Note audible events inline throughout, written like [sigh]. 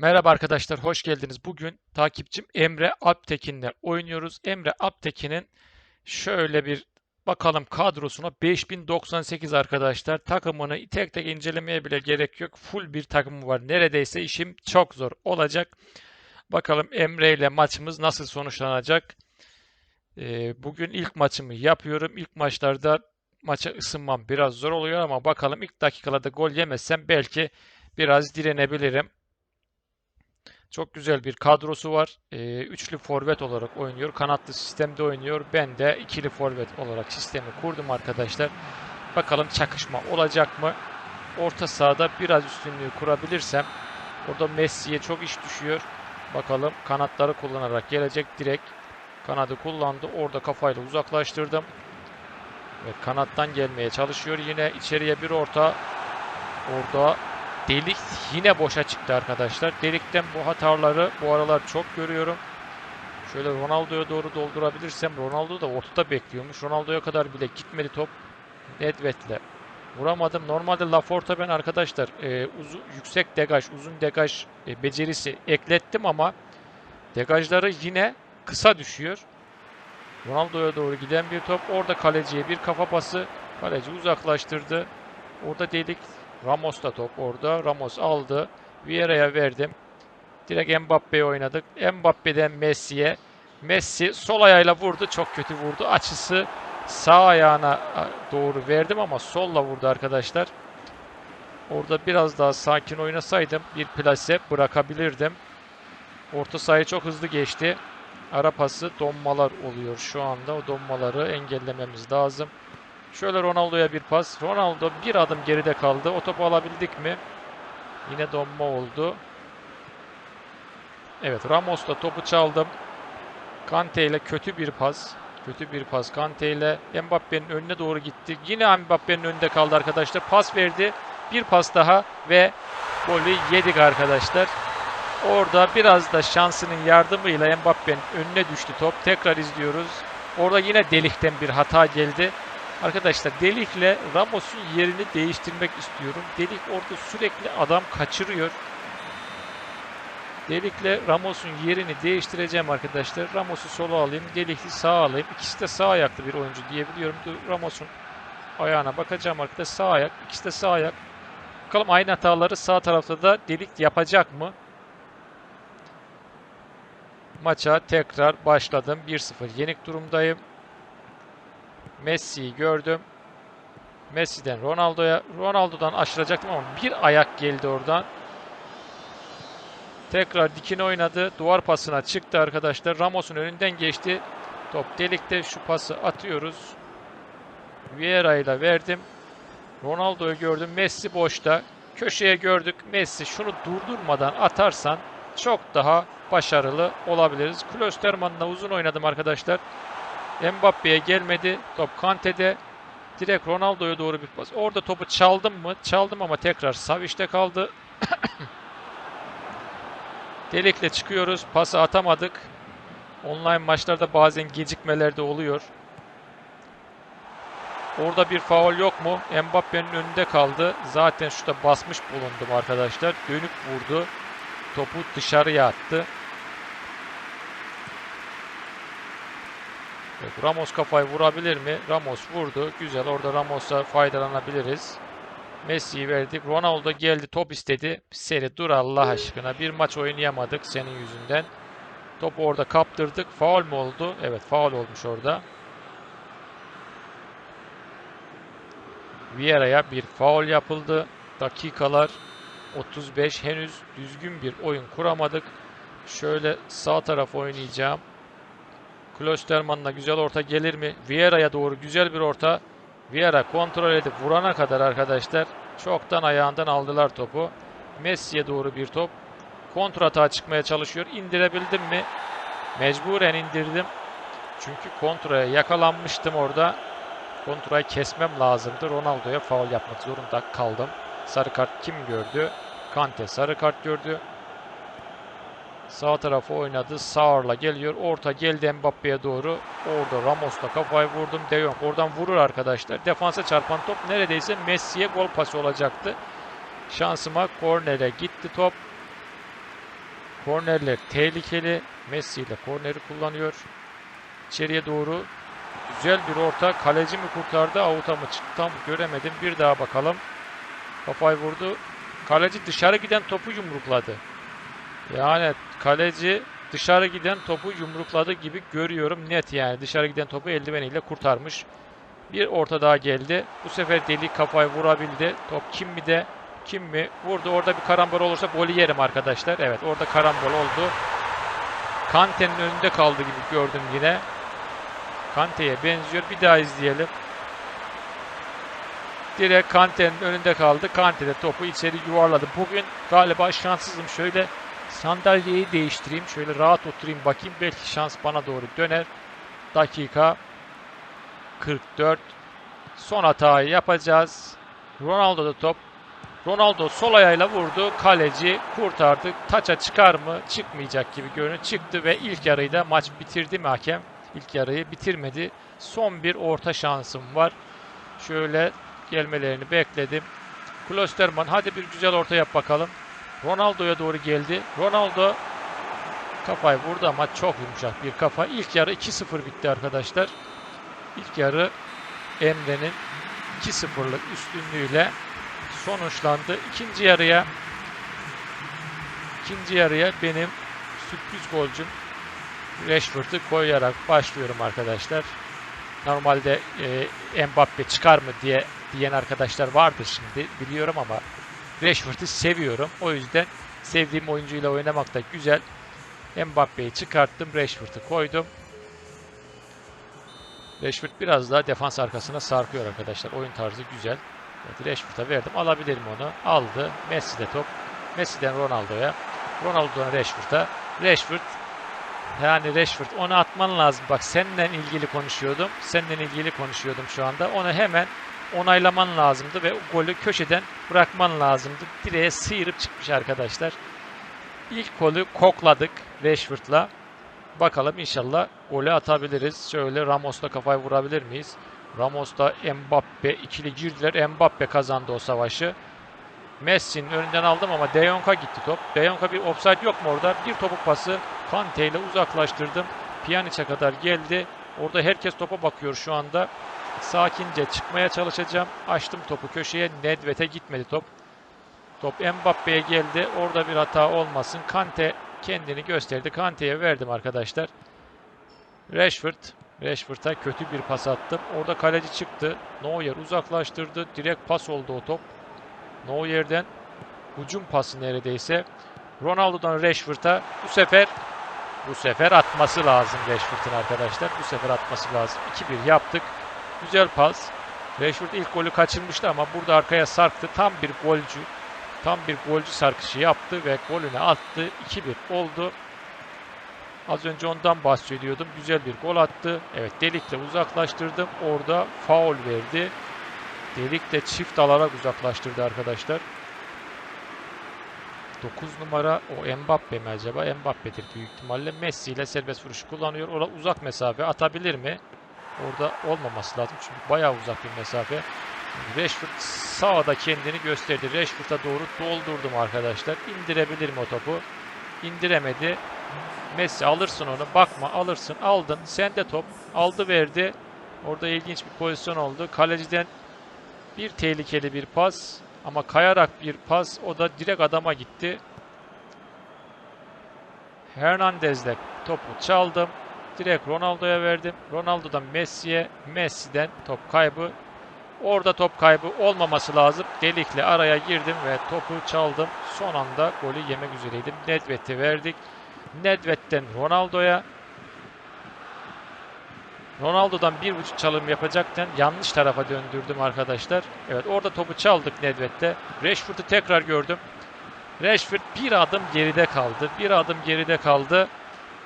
Merhaba arkadaşlar, hoş geldiniz. Bugün takipçim Emre Alptekin'le oynuyoruz. Emre Alptekin'in şöyle bir bakalım kadrosuna 5098 arkadaşlar. Takımını tek tek incelemeye bile gerek yok. Full bir takımı var. Neredeyse işim çok zor olacak. Bakalım Emre ile maçımız nasıl sonuçlanacak. Ee, bugün ilk maçımı yapıyorum. İlk maçlarda maça ısınmam biraz zor oluyor ama bakalım ilk dakikalarda gol yemezsem belki biraz direnebilirim. Çok güzel bir kadrosu var. Ee, üçlü forvet olarak oynuyor. Kanatlı sistemde oynuyor. Ben de ikili forvet olarak sistemi kurdum arkadaşlar. Bakalım çakışma olacak mı? Orta sahada biraz üstünlüğü kurabilirsem orada Messi'ye çok iş düşüyor. Bakalım kanatları kullanarak gelecek direkt. Kanadı kullandı. Orada kafayla uzaklaştırdım. Ve kanattan gelmeye çalışıyor. Yine içeriye bir orta. Orada Delik yine boşa çıktı arkadaşlar. Delikten bu hataları bu aralar çok görüyorum. Şöyle Ronaldo'ya doğru doldurabilirsem Ronaldo da ortada bekliyormuş. Ronaldo'ya kadar bile gitmedi top. Nedved'le vuramadım. Normalde Laporta ben arkadaşlar e, uzun, yüksek degaj, uzun degaj e, becerisi eklettim ama degajları yine kısa düşüyor. Ronaldo'ya doğru giden bir top. Orada kaleciye bir kafa pası. Kaleci uzaklaştırdı. Orada delik Ramos da top orada. Ramos aldı. Vieira'ya verdim. Direkt Mbappe'ye oynadık. Mbappe'den Messi'ye. Messi sol ayağıyla vurdu. Çok kötü vurdu. Açısı sağ ayağına doğru verdim ama solla vurdu arkadaşlar. Orada biraz daha sakin oynasaydım bir plase bırakabilirdim. Orta sahayı çok hızlı geçti. Ara pası donmalar oluyor şu anda. O donmaları engellememiz lazım. Şöyle Ronaldo'ya bir pas. Ronaldo bir adım geride kaldı. O topu alabildik mi? Yine donma oldu. Evet Ramos'la topu çaldım. Kante ile kötü bir pas. Kötü bir pas Kante ile Mbappe'nin önüne doğru gitti. Yine Mbappe'nin önünde kaldı arkadaşlar. Pas verdi. Bir pas daha ve golü yedik arkadaşlar. Orada biraz da şansının yardımıyla Mbappe'nin önüne düştü top. Tekrar izliyoruz. Orada yine delikten bir hata geldi. Arkadaşlar Delik'le Ramos'un yerini değiştirmek istiyorum. Delik orada sürekli adam kaçırıyor. Delik'le Ramos'un yerini değiştireceğim arkadaşlar. Ramos'u sola alayım, Delik'i sağa alayım. İkisi de sağ ayaklı bir oyuncu diyebiliyorum. Ramos'un ayağına bakacağım arkadaşlar. Sağ ayak, ikisi de sağ ayak. Bakalım aynı hataları sağ tarafta da Delik yapacak mı? Maça tekrar başladım. 1-0 yenik durumdayım. Messi'yi gördüm. Messi'den Ronaldo'ya. Ronaldo'dan aşıracaktım ama bir ayak geldi oradan. Tekrar dikine oynadı. Duvar pasına çıktı arkadaşlar. Ramos'un önünden geçti. Top delikte şu pası atıyoruz. Vieira ile verdim. Ronaldo'yu gördüm. Messi boşta. Köşeye gördük. Messi şunu durdurmadan atarsan çok daha başarılı olabiliriz. Klosterman'la uzun oynadım arkadaşlar. Mbappe'ye gelmedi. Top Kante'de. Direkt Ronaldo'ya doğru bir pas. Orada topu çaldım mı? Çaldım ama tekrar Savic'te kaldı. [coughs] Delikle çıkıyoruz. Pası atamadık. Online maçlarda bazen gecikmeler de oluyor. Orada bir faul yok mu? Mbappe'nin önünde kaldı. Zaten şurada basmış bulundum arkadaşlar. Dönüp vurdu. Topu dışarıya attı. Evet, Ramos kafayı vurabilir mi? Ramos vurdu. Güzel. Orada Ramos'a faydalanabiliriz. Messi'yi verdik. Ronaldo geldi. Top istedi. Seri dur Allah aşkına. Bir maç oynayamadık senin yüzünden. Topu orada kaptırdık. Faul mu oldu? Evet faul olmuş orada. Vieira'ya bir faul yapıldı. Dakikalar 35. Henüz düzgün bir oyun kuramadık. Şöyle sağ taraf oynayacağım. Klosterman'la güzel orta gelir mi? Vieira'ya doğru güzel bir orta. Vieira kontrol edip vurana kadar arkadaşlar çoktan ayağından aldılar topu. Messi'ye doğru bir top. Kontratağa çıkmaya çalışıyor. İndirebildim mi? Mecburen indirdim. Çünkü kontraya yakalanmıştım orada. Kontrayı kesmem lazımdı. Ronaldo'ya faul yapmak zorunda kaldım. Sarı kart kim gördü? Kante sarı kart gördü. Sağ tarafı oynadı. Sağırla geliyor. Orta geldi Mbappe'ye doğru. Orada Ramos'la kafayı vurdum. De Jong oradan vurur arkadaşlar. Defansa çarpan top neredeyse Messi'ye gol pası olacaktı. Şansıma kornere gitti top. Kornerler tehlikeli. Messi ile korneri kullanıyor. İçeriye doğru güzel bir orta. Kaleci mi kurtardı? Avuta mı çıktı? Tam göremedim. Bir daha bakalım. Kafayı vurdu. Kaleci dışarı giden topu yumrukladı. Yani kaleci dışarı giden topu yumrukladı gibi görüyorum net yani. Dışarı giden topu eldiveniyle kurtarmış. Bir orta daha geldi. Bu sefer deli kafayı vurabildi. Top kim mi de kim mi vurdu. Orada bir karambol olursa golü yerim arkadaşlar. Evet orada karambol oldu. Kante'nin önünde kaldı gibi gördüm yine. Kante'ye benziyor. Bir daha izleyelim. Direkt Kante'nin önünde kaldı. Kante de topu içeri yuvarladı. Bugün galiba şanssızım. Şöyle sandalyeyi değiştireyim. Şöyle rahat oturayım bakayım. Belki şans bana doğru döner. Dakika 44. Son hatayı yapacağız. Ronaldo da top. Ronaldo sol ayağıyla vurdu. Kaleci kurtardı. Taça çıkar mı? Çıkmayacak gibi görünüyor. Çıktı ve ilk yarıyı da maç bitirdi mi hakem? İlk yarıyı bitirmedi. Son bir orta şansım var. Şöyle gelmelerini bekledim. Klosterman hadi bir güzel orta yap bakalım. Ronaldo'ya doğru geldi. Ronaldo kafayı vurdu ama çok yumuşak bir kafa. İlk yarı 2-0 bitti arkadaşlar. İlk yarı Emre'nin 2-0'lık üstünlüğüyle sonuçlandı. İkinci yarıya ikinci yarıya benim sürpriz golcüm Rashford'u koyarak başlıyorum arkadaşlar. Normalde e, Mbappe çıkar mı diye diyen arkadaşlar vardır şimdi biliyorum ama Rashford'u seviyorum. O yüzden sevdiğim oyuncuyla oynamak da güzel. Mbappe'yi çıkarttım. Rashford'u koydum. Rashford biraz daha defans arkasına sarkıyor arkadaşlar. Oyun tarzı güzel. Evet, Rashford'a verdim. Alabilirim onu. Aldı. Messi de top. Messi'den Ronaldo'ya. Ronaldo'dan Rashford'a. Rashford yani Rashford onu atman lazım. Bak seninle ilgili konuşuyordum. Seninle ilgili konuşuyordum şu anda. Onu hemen onaylaman lazımdı ve golü köşeden bırakman lazımdı. Direğe sıyırıp çıkmış arkadaşlar. İlk golü kokladık Rashford'la. Bakalım inşallah golü atabiliriz. Şöyle Ramos'la kafayı vurabilir miyiz? Ramos'la Mbappe ikili girdiler. Mbappe kazandı o savaşı. Messi'nin önünden aldım ama De Jong'a gitti top. De Jong'a bir offside yok mu orada? Bir topuk pası Kante ile uzaklaştırdım. Pjanic'e kadar geldi. Orada herkes topa bakıyor şu anda. Sakince çıkmaya çalışacağım. Açtım topu köşeye. Nedved'e gitmedi top. Top Mbappe'ye geldi. Orada bir hata olmasın. Kante kendini gösterdi. Kante'ye verdim arkadaşlar. Rashford. Rashford'a kötü bir pas attım. Orada kaleci çıktı. Neuer uzaklaştırdı. Direkt pas oldu o top. Neuer'den hücum pası neredeyse. Ronaldo'dan Rashford'a bu sefer bu sefer atması lazım Rashford'un arkadaşlar. Bu sefer atması lazım. 2-1 yaptık. Güzel pas. Rashford ilk golü kaçırmıştı ama burada arkaya sarktı. Tam bir golcü. Tam bir golcü sarkışı yaptı ve golünü attı. 2-1 oldu. Az önce ondan bahsediyordum. Güzel bir gol attı. Evet delikle uzaklaştırdım. Orada faul verdi. Delikle çift alarak uzaklaştırdı arkadaşlar. 9 numara o Mbappe mi acaba? Mbappe'dir büyük ihtimalle. Messi ile serbest vuruşu kullanıyor. Orada uzak mesafe atabilir mi? Orada olmaması lazım çünkü bayağı uzak bir mesafe. Rashford sağda kendini gösterdi. Rashford'a doğru doldurdum arkadaşlar. İndirebilir mi o topu? İndiremedi. Messi alırsın onu. Bakma alırsın. Aldın. Sen de top. Aldı verdi. Orada ilginç bir pozisyon oldu. Kaleciden bir tehlikeli bir pas. Ama kayarak bir pas. O da direkt adama gitti. Hernandez'le topu çaldım. Direkt Ronaldo'ya verdim. Ronaldo'dan Messi'ye. Messi'den top kaybı. Orada top kaybı olmaması lazım. Delikle araya girdim ve topu çaldım. Son anda golü yemek üzereydim. Nedved'e verdik. Nedved'den Ronaldo'ya. Ronaldo'dan bir buçuk çalım yapacakken yanlış tarafa döndürdüm arkadaşlar. Evet orada topu çaldık Nedved'de. Rashford'u tekrar gördüm. Rashford bir adım geride kaldı. Bir adım geride kaldı.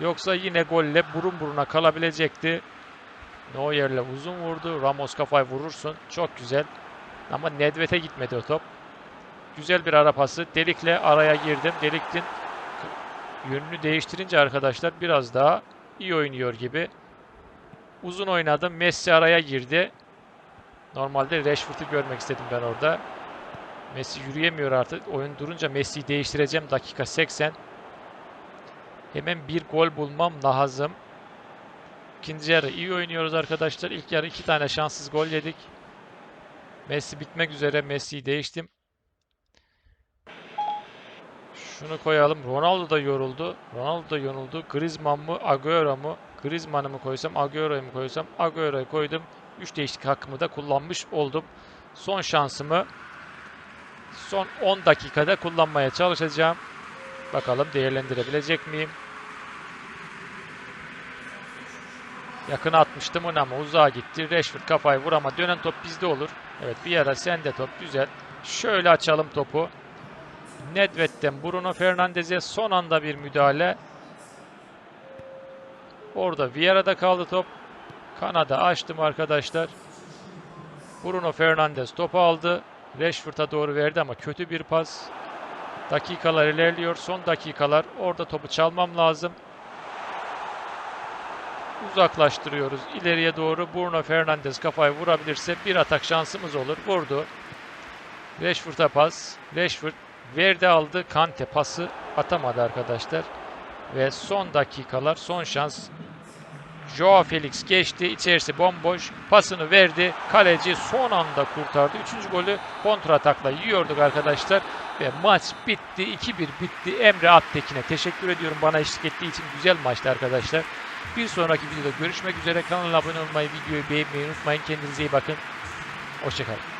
Yoksa yine golle burun buruna kalabilecekti. Neuer'le uzun vurdu. Ramos kafayı vurursun. Çok güzel. Ama Nedved'e gitmedi o top. Güzel bir ara pası. Delik'le araya girdim. Delik'in yönünü değiştirince arkadaşlar biraz daha iyi oynuyor gibi. Uzun oynadım. Messi araya girdi. Normalde Rashford'u görmek istedim ben orada. Messi yürüyemiyor artık. Oyun durunca Messi'yi değiştireceğim. Dakika 80. Hemen bir gol bulmam lazım. İkinci yarı iyi oynuyoruz arkadaşlar. İlk yarı iki tane şanssız gol yedik. Messi bitmek üzere. Messi'yi değiştim. Şunu koyalım. Ronaldo da yoruldu. Ronaldo da yoruldu. Griezmann mı? Agüero mu? Griezmann'ı mı koysam? Agüero'yu mu koysam? Agüero'yu koydum. 3 değişiklik hakkımı da kullanmış oldum. Son şansımı son 10 dakikada kullanmaya çalışacağım. Bakalım değerlendirebilecek miyim? Yakına atmıştım onu ama uzağa gitti. Rashford kafayı vurama. Dönen top bizde olur. Evet bir ara sende top. Güzel. Şöyle açalım topu. Nedved'den Bruno Fernandes'e son anda bir müdahale. Orada Vieira'da kaldı top. Kanada açtım arkadaşlar. Bruno Fernandes topu aldı. Rashford'a doğru verdi ama kötü bir pas. Dakikalar ilerliyor. Son dakikalar. Orada topu çalmam lazım. Uzaklaştırıyoruz. İleriye doğru Bruno Fernandes kafayı vurabilirse bir atak şansımız olur. Vurdu. Rashford'a pas. Rashford verdi aldı. Kante pası atamadı arkadaşlar. Ve son dakikalar, son şans. Joao Felix geçti. İçerisi bomboş. Pasını verdi. Kaleci son anda kurtardı. Üçüncü golü kontratakla yiyorduk arkadaşlar. Ve maç bitti. 2-1 bitti. Emre Attekin'e teşekkür ediyorum bana eşlik ettiği için. Güzel maçtı arkadaşlar. Bir sonraki videoda görüşmek üzere. Kanala abone olmayı, videoyu beğenmeyi unutmayın. Kendinize iyi bakın. Hoşçakalın.